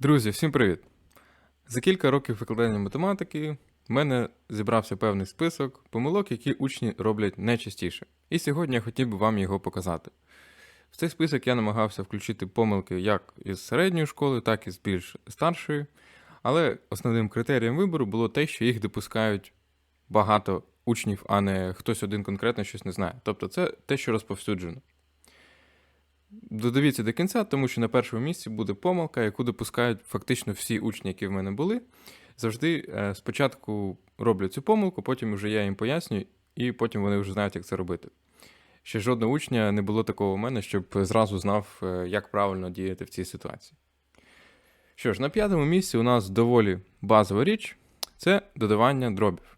Друзі, всім привіт! За кілька років викладання математики в мене зібрався певний список помилок, які учні роблять найчастіше. І сьогодні я хотів би вам його показати. В цей список я намагався включити помилки як із середньої школи, так і з більш старшої. Але основним критерієм вибору було те, що їх допускають багато учнів, а не хтось один конкретно щось не знає. Тобто це те, що розповсюджено. Додивіться до кінця, тому що на першому місці буде помилка, яку допускають фактично всі учні, які в мене були. Завжди е, спочатку роблю цю помилку, потім вже я їм пояснюю, і потім вони вже знають, як це робити. Ще жодного учня не було такого у мене, щоб зразу знав, е, як правильно діяти в цій ситуації. Що ж, на п'ятому місці у нас доволі базова річ це додавання дробів.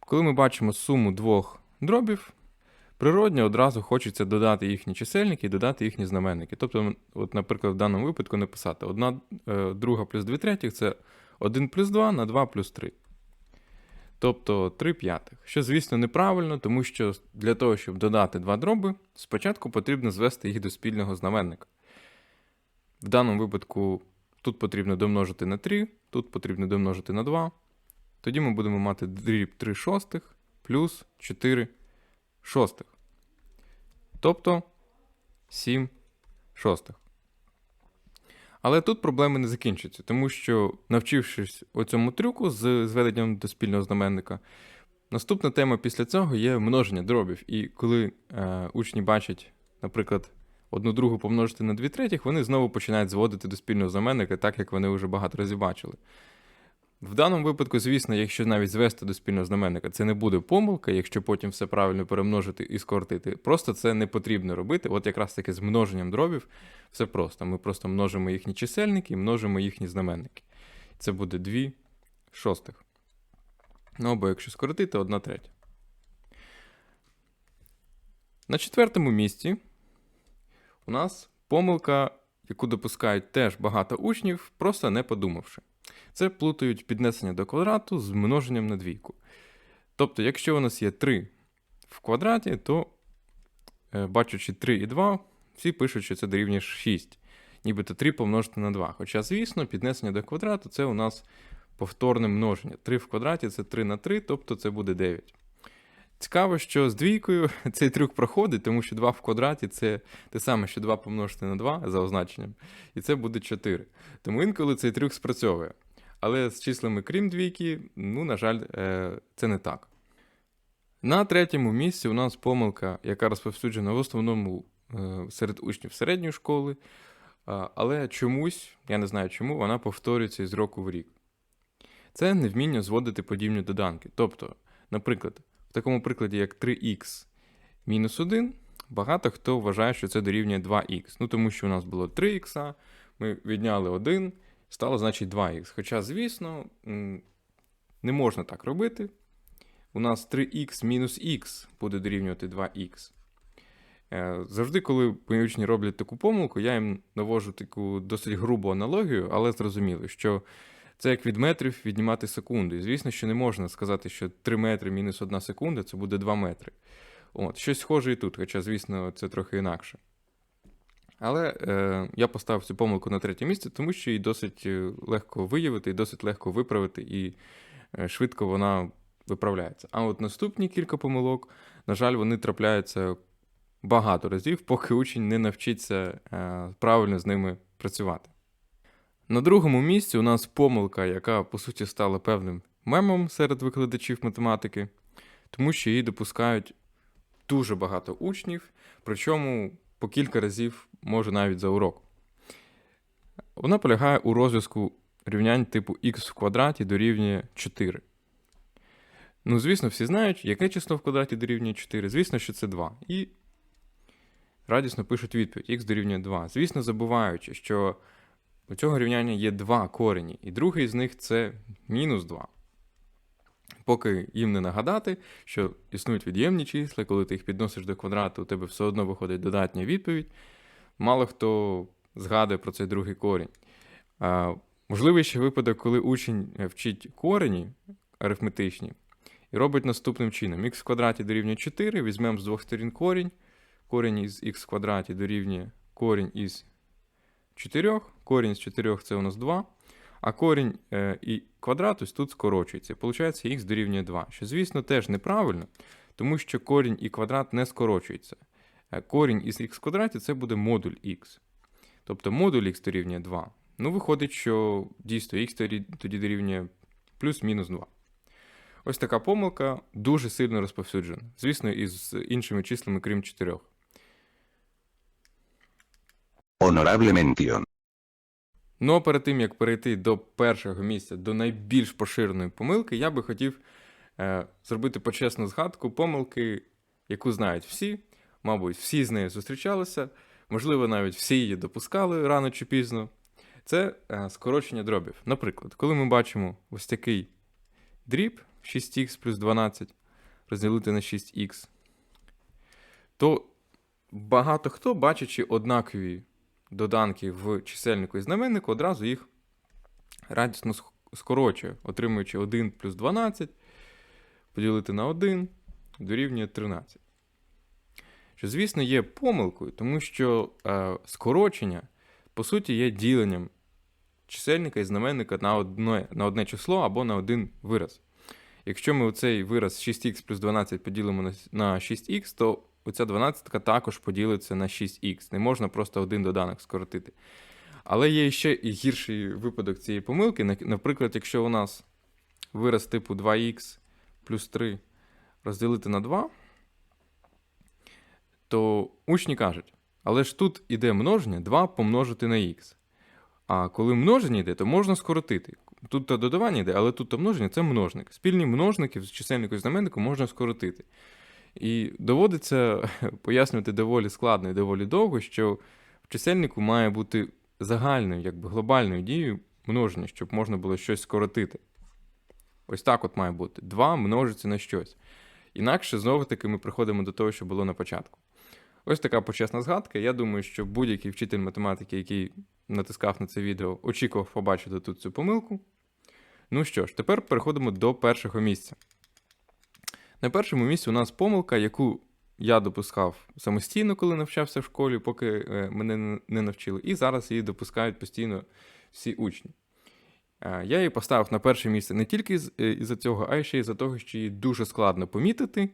Коли ми бачимо суму двох дробів, Природньо одразу хочеться додати їхні чисельники і додати їхні знаменники. Тобто, от, наприклад, в даному випадку написати 1 е, друга плюс 2 третіх це 1 плюс 2 на 2 плюс 3. Тобто 3 п'ятих. Що, звісно, неправильно, тому що для того, щоб додати два дроби, спочатку потрібно звести їх до спільного знаменника. В даному випадку тут потрібно домножити на 3, тут потрібно домножити на 2. Тоді ми будемо мати дріб 3 шостих плюс 4 шостих. Тобто 7 шостих. Але тут проблеми не закінчаться, тому що, навчившись оцьому трюку з зведенням до спільного знаменника, наступна тема після цього є множення дробів. І коли е, учні бачать, наприклад, одну другу помножити на 2 третіх, вони знову починають зводити до спільного знаменника, так як вони вже багато разів бачили. В даному випадку, звісно, якщо навіть звести до спільного знаменника, це не буде помилка, якщо потім все правильно перемножити і скоротити. Просто це не потрібно робити. От якраз таки з множенням дробів все просто. Ми просто множимо їхні чисельники і множимо їхні знаменники. Це буде 2 шостих. Ну або якщо скоротити, 1 третя. На четвертому місці у нас помилка, яку допускають теж багато учнів, просто не подумавши. Це плутають піднесення до квадрату з множенням на двійку. Тобто, якщо у нас є 3 в квадраті, то, е, бачачи 3 і 2, всі пишуть, що це дорівнює 6. Нібито 3 помножити на 2. Хоча, звісно, піднесення до квадрату це у нас повторне множення. 3 в квадраті це 3 на 3, тобто це буде 9. Цікаво, що з двійкою цей трюк проходить, тому що 2 в квадраті це те саме, що 2 помножити на 2 за означенням, і це буде 4. Тому інколи цей трюк спрацьовує. Але з числами крім двійки, ну, на жаль, е, це не так. На третьому місці у нас помилка, яка розповсюджена в основному е, серед учнів середньої школи, але чомусь, я не знаю чому, вона повторюється із року в рік. Це невміння зводити подібні доданки. Тобто, наприклад, в такому прикладі, як 3х мінус 1, багато хто вважає, що це дорівнює 2х. Ну, тому що у нас було 3х, ми відняли 1, стало, значить, 2х. Хоча, звісно, не можна так робити. У нас 3х мінус х буде дорівнювати 2х. Е, завжди, коли мої учні роблять таку помилку, я їм навожу таку досить грубу аналогію, але зрозуміло, що це як від метрів віднімати секунди. І звісно, що не можна сказати, що 3 метри мінус 1 секунда це буде 2 метри. От, Щось схоже і тут, хоча, звісно, це трохи інакше. Але е, я поставив цю помилку на третє місце, тому що її досить е, легко виявити, і досить легко виправити, і е, швидко вона виправляється. А от наступні кілька помилок, на жаль, вони трапляються багато разів, поки учень не навчиться е, правильно з ними працювати. На другому місці у нас помилка, яка по суті стала певним мемом серед викладачів математики, тому що її допускають дуже багато учнів, причому по кілька разів, може навіть за урок. Вона полягає у розв'язку рівнянь типу х в квадраті дорівнює 4. Ну, звісно, всі знають, яке число в квадраті дорівнює 4. Звісно, що це 2. І радісно пишуть відповідь: х дорівнює 2. Звісно, забуваючи, що у цього рівняння є два корені, і другий з них це мінус 2. Поки їм не нагадати, що існують від'ємні числа, коли ти їх підносиш до квадрату, у тебе все одно виходить додатня відповідь. Мало хто згадує про цей другий корінь. А, Можливий ще випадок, коли учень вчить корені арифметичні і робить наступним чином: х в квадраті дорівнює 4, візьмемо з двох сторін корінь, корінь із х в квадраті дорівнює корінь із 4, корінь з 4 це у нас 2, а корінь е, і квадрат ось тут скорочується. Получається, х дорівнює 2, що, звісно, теж неправильно, тому що корінь і квадрат не скорочуються. Е, Корінь із х квадраті це буде модуль х. Тобто модуль х дорівнює 2. Ну, виходить, що дійсно х тоді дорівнює плюс-мінус 2. Ось така помилка дуже сильно розповсюджена. Звісно, із іншими числами, крім 4. Honorable mención. Ну а перед тим, як перейти до першого місця, до найбільш поширеної помилки, я би хотів е, зробити почесну згадку помилки, яку знають всі. Мабуть, всі з нею зустрічалися, можливо, навіть всі її допускали рано чи пізно. Це е, скорочення дробів. Наприклад, коли ми бачимо ось такий дріб 6х плюс 12 розділити на 6х, то багато хто, бачачи однакові доданки в чисельнику і знаменнику, одразу їх радісно скорочує, отримуючи 1 плюс 12, поділити на 1 дорівнює 13. Що, звісно, є помилкою, тому що е, скорочення, по суті, є діленням чисельника і знаменника на одне, на одне число або на один вираз. Якщо ми оцей вираз 6х плюс 12 поділимо на 6х, то оця 12 також поділиться на 6х. Не можна просто один доданок скоротити. Але є ще і гірший випадок цієї помилки. Наприклад, якщо у нас вираз типу 2х плюс 3 розділити на 2, то учні кажуть, але ж тут іде множення 2 помножити на х. А коли множення йде, то можна скоротити. Тут то додавання йде, але тут то множення це множник. Спільні множники з чисельнику і знаменнику можна скоротити. І доводиться пояснювати доволі складно і доволі довго, що в чисельнику має бути загальною, якби глобальною дією множення, щоб можна було щось скоротити. Ось так от має бути. 2 множиться на щось. Інакше, знову таки, ми приходимо до того, що було на початку. Ось така почесна згадка. Я думаю, що будь-який вчитель математики, який натискав на це відео, очікував побачити тут цю помилку. Ну що ж, тепер переходимо до першого місця. На першому місці у нас помилка, яку я допускав самостійно, коли навчався в школі, поки е, мене не- навчили, і зараз її допускають постійно всі учні. Е, Я її поставив на перше місце не тільки е, із-за цього, а й ще й за того, що її дуже складно помітити,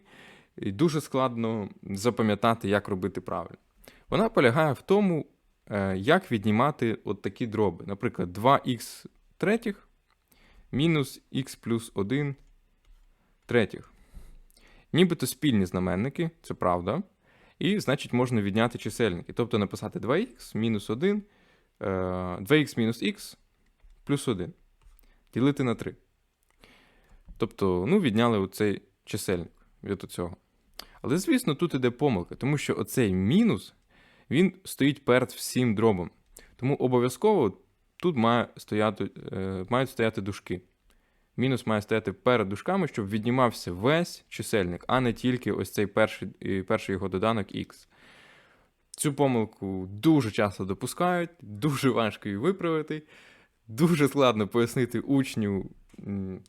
і дуже складно запам'ятати, як робити правильно. Вона полягає в тому, як віднімати от такі дроби. Наприклад, 2х третіх мінус х плюс 1 третіх. Нібито спільні знаменники, це правда. І, значить, можна відняти чисельники. Тобто написати 2х мінус 1, е, 2х мінус х плюс 1. Ділити на 3. Тобто, ну, відняли оцей чисельник від цього. Але, звісно, тут іде помилка, тому що оцей мінус він стоїть перед всім дробом. Тому обов'язково тут має стояти, е, мають стояти дужки. Мінус має стояти перед дужками, щоб віднімався весь чисельник, а не тільки ось цей перший, перший його доданок x. Цю помилку дуже часто допускають, дуже важко її виправити. Дуже складно пояснити учню,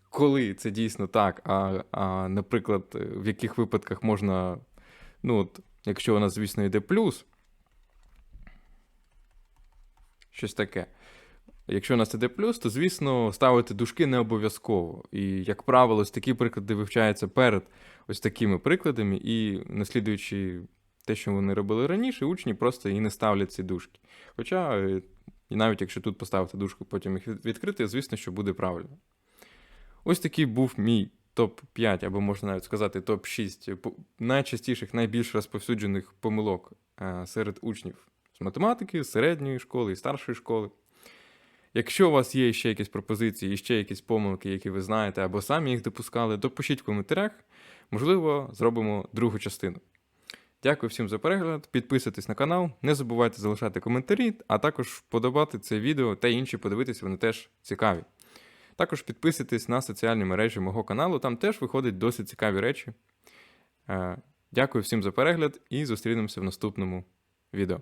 коли це дійсно так, а, а наприклад, в яких випадках можна, ну, от, якщо у нас, звісно, йде плюс, щось таке. Якщо у нас іде плюс, то, звісно, ставити дужки не обов'язково. І, як правило, ось такі приклади вивчаються перед ось такими прикладами, і наслідуючи те, що вони робили раніше, учні просто і не ставлять ці дужки. Хоча, е, і навіть якщо тут поставити дужку, потім їх відкрити, звісно, що буде правильно. Ось такий був мій топ-5, або можна навіть сказати топ-6 найчастіших, найбільш розповсюджених помилок е, серед учнів з математики, середньої школи і старшої школи. Якщо у вас є ще якісь пропозиції ще якісь помилки, які ви знаєте, або самі їх допускали, то пишіть в коментарях. Можливо, зробимо другу частину. Дякую всім за перегляд. Підписуйтесь на канал, не забувайте залишати коментарі, а також вподобати це відео та інші подивитися, вони теж цікаві. Також підписуйтесь на соціальні мережі мого каналу, там теж виходять досить цікаві речі. Е, Дякую всім за перегляд і зустрінемося в наступному відео.